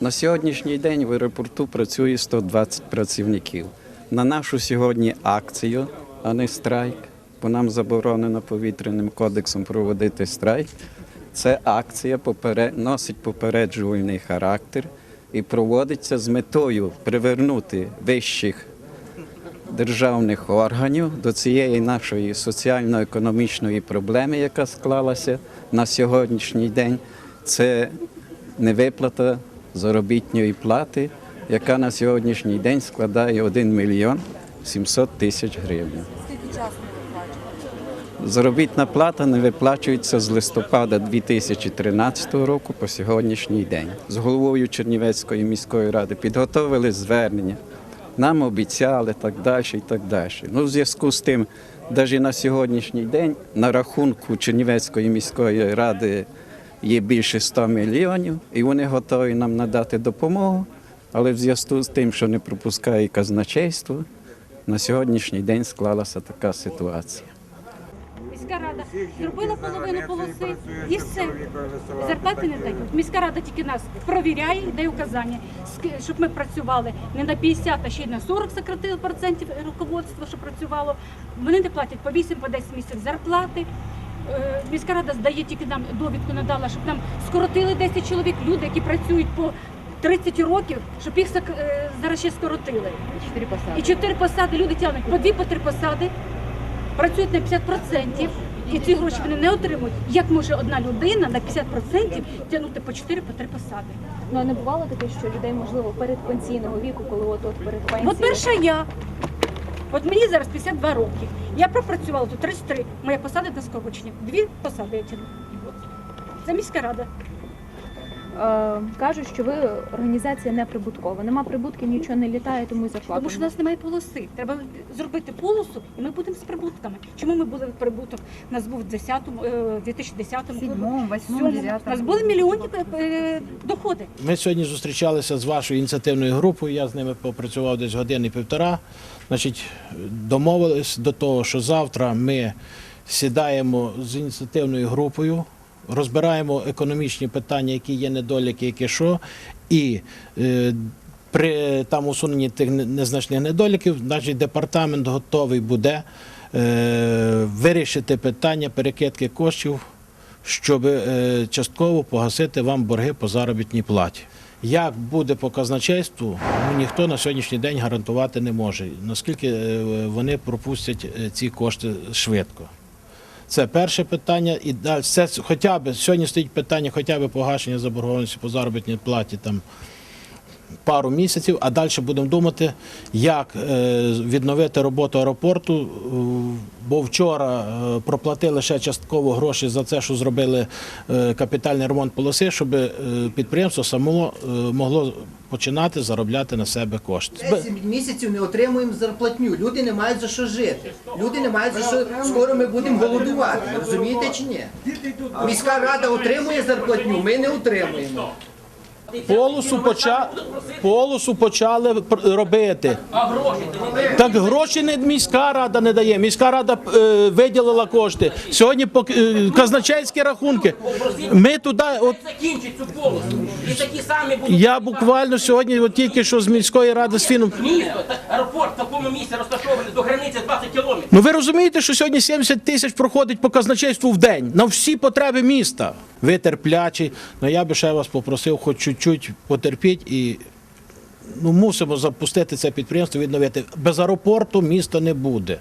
На сьогоднішній день в аеропорту працює 120 працівників. На нашу сьогодні акцію, а не страйк, бо нам заборонено повітряним кодексом проводити страйк. Це акція носить попереджувальний характер і проводиться з метою привернути вищих державних органів до цієї нашої соціально-економічної проблеми, яка склалася на сьогоднішній день. Це невиплата заробітної плати, яка на сьогоднішній день складає 1 мільйон 700 тисяч гривень. Скільки часу не? Заробітна плата не виплачується з листопада 2013 року по сьогоднішній день. З головою Чернівецької міської ради підготовили звернення. Нам обіцяли так далі і так далі. Ну, в зв'язку з тим, навіть на сьогоднішній день на рахунку Чернівецької міської ради є більше 100 мільйонів, і вони готові нам надати допомогу. Але в зв'язку з тим, що не пропускає казначейство, на сьогоднішній день склалася така ситуація. Міська рада зробила половину полоси і все. Зарплати не дають. Міська рада тільки нас провіряє і дає указання, щоб ми працювали не на 50, а ще й на 40 сократили процентів руководства, що працювало. Вони не платять по 8, по 10 місяців зарплати. Е, Міська рада здає тільки нам довідку надала, щоб нам скоротили 10 чоловік, люди, які працюють по 30 років, щоб їх е, зараз ще скоротили. Чотири посади. І чотири посади люди тягнуть по дві, по три посади, працюють на 50%, і ці гроші вони не отримують. Як може одна людина на 50% тягнути по чотири, по три посади? Ну а не бувало таке, що людей можливо перед пенсійного віку, коли от от перед пенсією. От перша я. От мені зараз 52 роки. Я пропрацювала тут 33. Моя посада на скорочення. Дві посади я тягну. Це міська рада. Е, кажуть, що ви організація неприбуткова. Нема прибутків, нічого не літає, тому і зарплата. Тому що у нас немає полоси. Треба зробити полосу, і ми будемо з прибутками. Чому ми були прибуток? У нас був в 10-му, е, 2010 Сьомому, восьмому. У дев'ятому. нас були мільйонні е, доходи. Ми сьогодні зустрічалися з вашою ініціативною групою. Я з ними попрацював десь години півтора. Значить, домовились до того, що завтра ми сідаємо з ініціативною групою, розбираємо економічні питання, які є недоліки, які що, і е, при там усуненні тих незначних недоліків, значить, департамент готовий буде е, вирішити питання перекидки коштів щоб е, частково погасити вам борги по заробітній платі. Як буде по казначейству, ну, ніхто на сьогоднішній день гарантувати не може, наскільки вони пропустять ці кошти швидко. Це перше питання. І це хоча б сьогодні стоїть питання хоча б погашення заборгованості по заробітній платі там пару місяців, а далі будемо думати, як е, відновити роботу аеропорту. Е, Бо вчора е, проплатили ще частково гроші за це, що зробили капітальний ремонт полоси, щоб підприємство само могло починати заробляти на себе кошти. 10 місяців не отримуємо зарплатню. Люди не мають за що жити. Люди не мають за що скоро ми будемо голодувати. Розумієте чи ні? Міська рада отримує зарплатню, ми не отримуємо. Полосу, поча... Полосу почали робити. А гроші Так гроші не міська рада не дає. Міська рада е, виділила кошти. Сьогодні по е, казначейські рахунки. Ми туди, от закінчить цю полосу. І такі самі будуть. я буквально сьогодні, от тільки що з міської ради з фіном. Місто, аеропорт в такому місці розташовані до границі 20 кілометрів. Ну ви розумієте, що сьогодні 70 тисяч проходить по казначейству в день на всі потреби міста. Ви терплячі. Ну я би ще вас попросив, хоч чуть-чуть потерпіть і ну, мусимо запустити це підприємство, відновити. Без аеропорту місто не буде.